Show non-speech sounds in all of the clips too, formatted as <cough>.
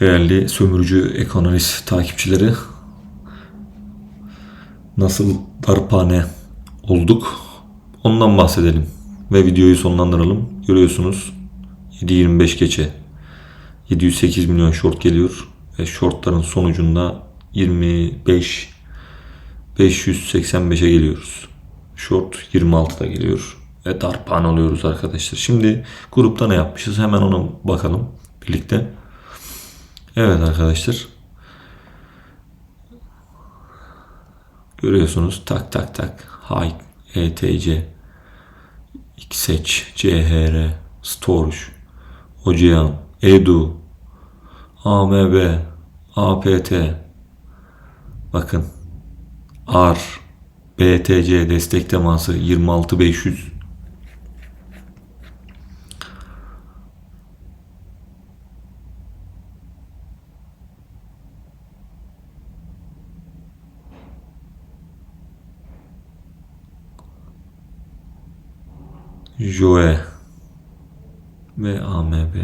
Değerli sömürücü ekonomist takipçileri nasıl darphane olduk ondan bahsedelim ve videoyu sonlandıralım. Görüyorsunuz 7.25 geçe 708 milyon short geliyor ve shortların sonucunda 25 585'e geliyoruz. Short 26'da geliyor ve darphane oluyoruz arkadaşlar. Şimdi grupta ne yapmışız hemen ona bakalım birlikte. Evet arkadaşlar. Görüyorsunuz tak tak tak. High, ETC, XH, CHR, Storage, Ocean, Edu, AMB, APT. Bakın. AR, BTC destek teması 26500. Joe ve AMB.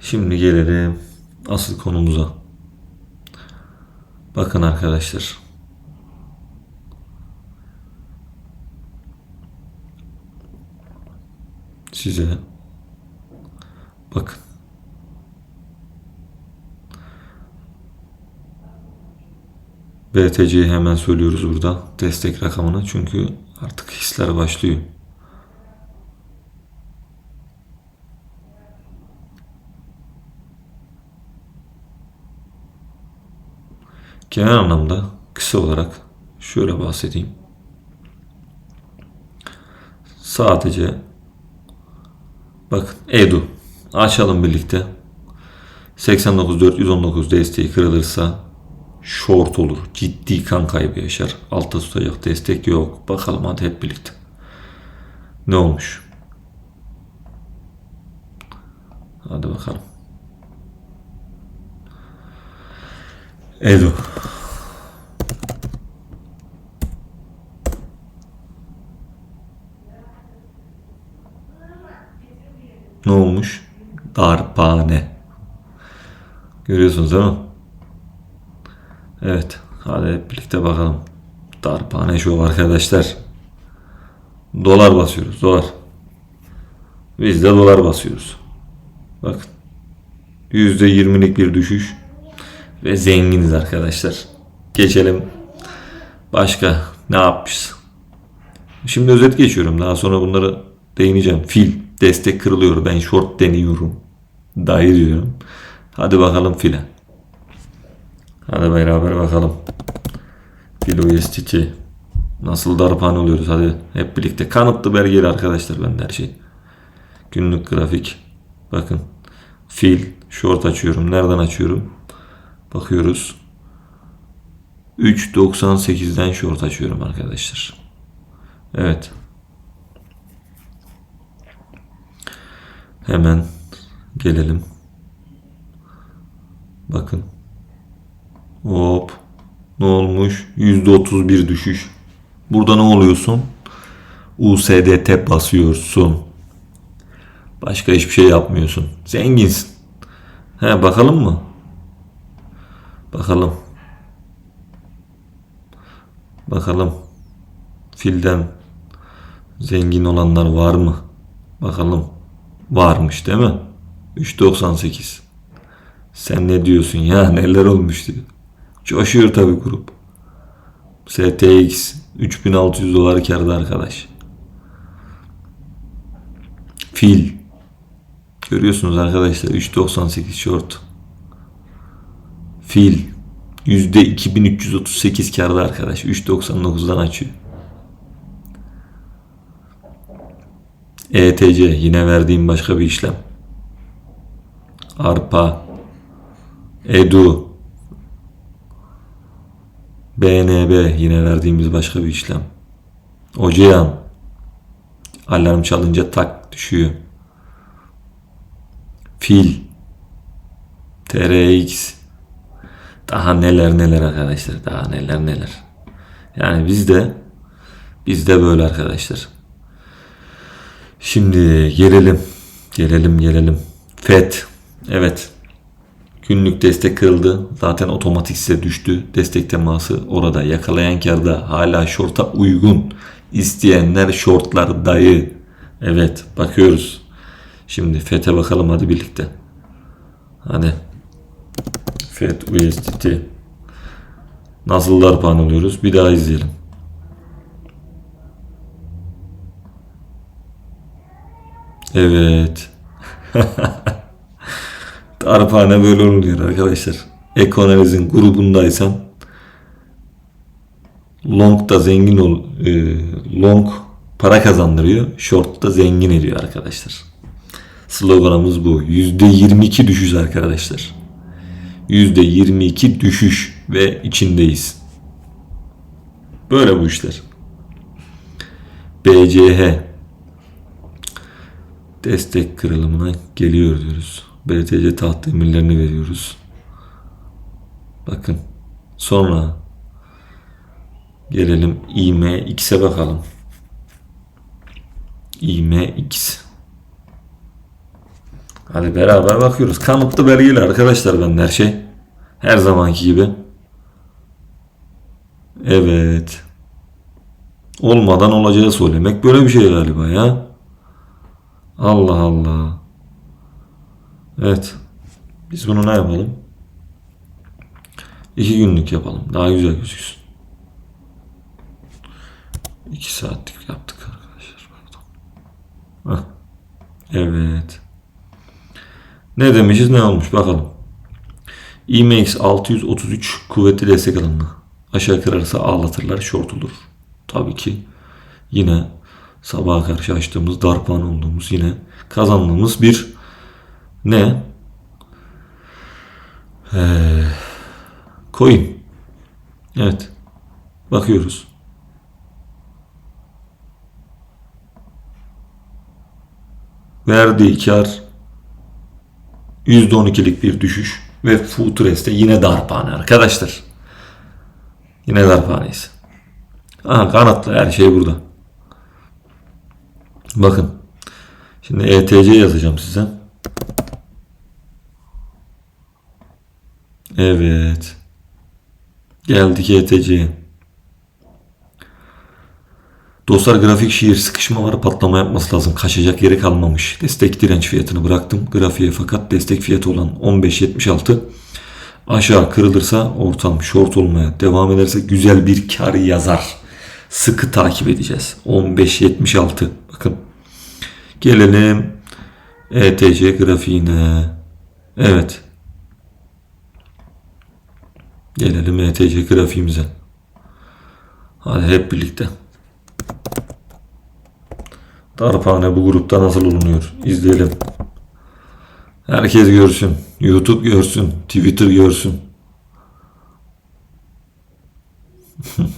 Şimdi gelelim asıl konumuza. Bakın arkadaşlar. Size bakın. BTC'yi hemen söylüyoruz burada. Destek rakamını çünkü artık hisler başlıyor. Genel anlamda kısa olarak şöyle bahsedeyim. Sadece bakın Edu açalım birlikte. 89.419 desteği kırılırsa short olur. Ciddi kan kaybı yaşar. Altta tutacak destek yok. Bakalım hadi hep birlikte. Ne olmuş? Hadi bakalım. Edu. Ne olmuş? Darphane. Görüyorsunuz değil mi? Evet. Hadi hep birlikte bakalım. Darphane şu arkadaşlar. Dolar basıyoruz. Dolar. Biz de dolar basıyoruz. Bakın. %20'lik bir düşüş. Ve zenginiz arkadaşlar. Geçelim. Başka ne yapmışız? Şimdi özet geçiyorum. Daha sonra bunları değineceğim. Fil. Destek kırılıyor. Ben short deniyorum. Dahi diyorum. Hadi bakalım file. Hadi beraber bakalım. Fil USDT. Nasıl darphane oluyoruz hadi hep birlikte. Kanıtlı belgeli arkadaşlar bende her şey. Günlük grafik. Bakın. Fil. Short açıyorum. Nereden açıyorum? Bakıyoruz. 3.98'den short açıyorum arkadaşlar. Evet. Hemen gelelim. Bakın. Hop. Ne olmuş? %31 düşüş. Burada ne oluyorsun? USDT basıyorsun. Başka hiçbir şey yapmıyorsun. Zenginsin. He bakalım mı? Bakalım. Bakalım. Filden zengin olanlar var mı? Bakalım. Varmış değil mi? 3.98. Sen ne diyorsun ya neler olmuş diyor. Coşuyor tabi grup. STX 3600 dolar karda arkadaş. Fil. Görüyorsunuz arkadaşlar 3.98 short. Fil. Yüzde 2338 karda arkadaş. 3.99'dan açıyor. ETC yine verdiğim başka bir işlem. Arpa. Edu. BNB yine verdiğimiz başka bir işlem. Ocean. Alarm çalınca tak düşüyor. Fil. TRX. Daha neler neler arkadaşlar. Daha neler neler. Yani bizde bizde böyle arkadaşlar. Şimdi gelelim. Gelelim gelelim. FED. Evet. Günlük destek kırıldı. Zaten otomatik size düştü. Destek teması orada. Yakalayan karda hala şorta uygun. İsteyenler şortlar dayı. Evet bakıyoruz. Şimdi FET'e bakalım hadi birlikte. Hadi. FET USDT. Nasıl darpan alıyoruz? Bir daha izleyelim. Evet. <laughs> Darphane böyle oluyor arkadaşlar. Ekoanalizin grubundaysan long da zengin ol e, long para kazandırıyor. Short da zengin ediyor arkadaşlar. Sloganımız bu. %22 düşüş arkadaşlar. %22 düşüş ve içindeyiz. Böyle bu işler. BCH destek kırılımına geliyor diyoruz. BTC taht emirlerini veriyoruz. Bakın. Sonra gelelim IMX'e bakalım. IMX. Hadi beraber bakıyoruz. Kanıtlı belgeli arkadaşlar ben her şey. Her zamanki gibi. Evet. Olmadan olacağı söylemek böyle bir şey galiba ya. Allah Allah. Evet. Biz bunu ne yapalım? İki günlük yapalım. Daha güzel gözüksün. İki saatlik yaptık arkadaşlar. Pardon. Evet. Ne demişiz ne olmuş bakalım. IMX 633 kuvvetli destek alanına. Aşağı kırarsa ağlatırlar short olur. Tabii ki yine sabaha karşı açtığımız darpan olduğumuz yine kazandığımız bir ne? Ee, coin. Evet. Bakıyoruz. Verdiği kar %12'lik bir düşüş ve Futures'te yine darphane arkadaşlar. Yine darphaneyiz. Aha kanatlı her şey burada. Bakın. Şimdi ETC yazacağım size. Evet. Geldik ETC'ye. Dostlar grafik şiir sıkışma var patlama yapması lazım. Kaçacak yeri kalmamış. Destek direnç fiyatını bıraktım grafiğe fakat destek fiyatı olan 15.76 aşağı kırılırsa ortam short olmaya devam ederse güzel bir kar yazar. Sıkı takip edeceğiz. 15.76 bakın. Gelelim ETC grafiğine. Evet. Gelelim ETC grafiğimize. Hadi hep birlikte. Darphane bu grupta nasıl olunuyor? İzleyelim. Herkes görsün. YouTube görsün. Twitter görsün. <laughs>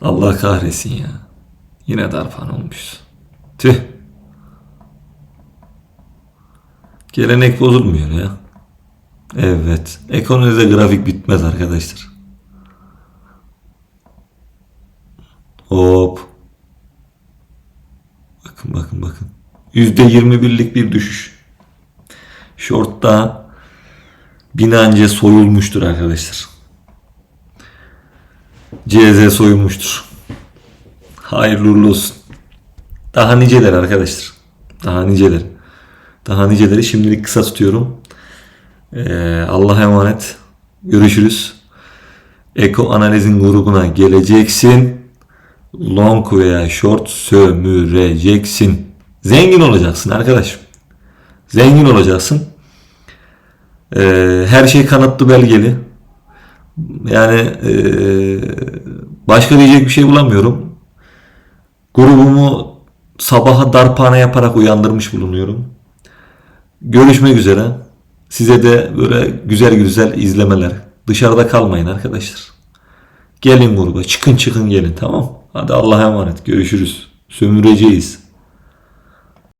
Allah kahretsin ya. Yine darphane olmuşuz. Tüh. Gelenek bozulmuyor ya. Evet. Ekonomide grafik bitmez arkadaşlar. Hop. Bakın bakın bakın. %21'lik bir düşüş. Short'ta binance soyulmuştur arkadaşlar. CZ soyulmuştur. Hayırlı olsun. Daha niceler arkadaşlar. Daha niceler. Daha niceleri şimdilik kısa tutuyorum. Ee, Allah'a emanet. Görüşürüz. Eko analizin grubuna geleceksin. Long veya short sömüreceksin. Zengin olacaksın arkadaşım. Zengin olacaksın. Ee, her şey kanıtlı belgeli. Yani ee, başka diyecek bir şey bulamıyorum. Grubumu sabaha darphane yaparak uyandırmış bulunuyorum. Görüşmek üzere. Size de böyle güzel güzel izlemeler. Dışarıda kalmayın arkadaşlar. Gelin gruba. Çıkın çıkın gelin tamam. Hadi Allah'a emanet. Görüşürüz. Sömüreceğiz.